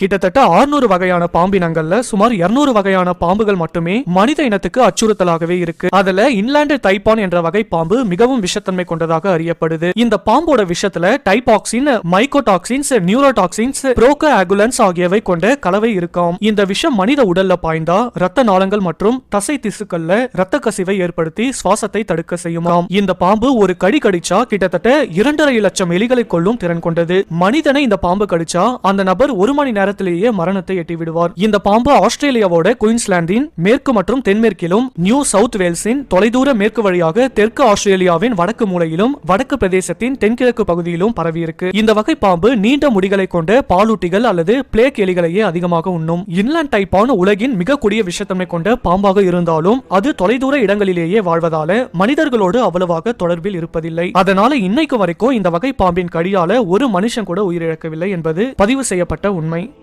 கிட்டத்தட்ட 600 வகையான பாம்பினங்கள்ல சுமார் 200 வகையான பாம்புகள் மட்டுமே மனித இனத்துக்கு அச்சுறுத்தலாகவே இருக்கு. அதுல இன்லாண்டு தைப்பான் என்ற வகை பாம்பு மிகவும் விஷத்தன்மை கொண்டதாக அறியப்படுது. இந்த பாம்போட விஷத்துல டைபாக்சின் மைக்கோடாக்சின்ஸ் நியூரோடாக்சின்ஸ் புரோகோ ஆகுலன்ஸ் ஆகியவை கொண்ட கலவை இருக்கும். இந்த விஷம் மனித உடல்ல பாய்ந்தா ரத்த நாளங்கள் மற்றும் தசை திசுக்கள்ல ரத்த கசிவை ஏற்படுத்தி சுவாசத்தை தடுக்க செய்யுமாம். இந்த பாம்பு ஒரு கடி கடிச்சா கிட்டத்தட்ட இரண்டரை லட்சம் எலிகளை கொள்ளும் திறன் கொண்டது. மனிதனை இந்த பாம்பு கடிச்சா அந்த நபர் ஒரு மணி நேரம் நேரத்திலேயே மரணத்தை எட்டி விடுவார் இந்த பாம்பு ஆஸ்திரேலியாவோட குயின்ஸ்லாந்தின் மேற்கு மற்றும் தென்மேற்கிலும் நியூ சவுத் வேல்ஸின் தொலைதூர மேற்கு வழியாக தெற்கு ஆஸ்திரேலியாவின் வடக்கு மூலையிலும் வடக்கு பிரதேசத்தின் தென்கிழக்கு பகுதியிலும் பரவியிருக்கு. இந்த வகை பாம்பு நீண்ட முடிகளை கொண்ட பாலூட்டிகள் அல்லது பிளேக் எலிகளையே அதிகமாக உண்ணும். இன்லாண்ட் டைப்பான் உலகின் மிக கூடிய விஷத்தன்மை கொண்ட பாம்பாக இருந்தாலும் அது தொலைதூர இடங்களிலேயே வாழ்வதால மனிதர்களோடு அவ்வளவாக தொடர்பில் இருப்பதில்லை. அதனால இன்னைக்கு வரைக்கும் இந்த வகை பாம்பின் கடியால ஒரு மனுஷன் கூட உயிரிழக்கவில்லை என்பது பதிவு செய்யப்பட்ட உண்மை.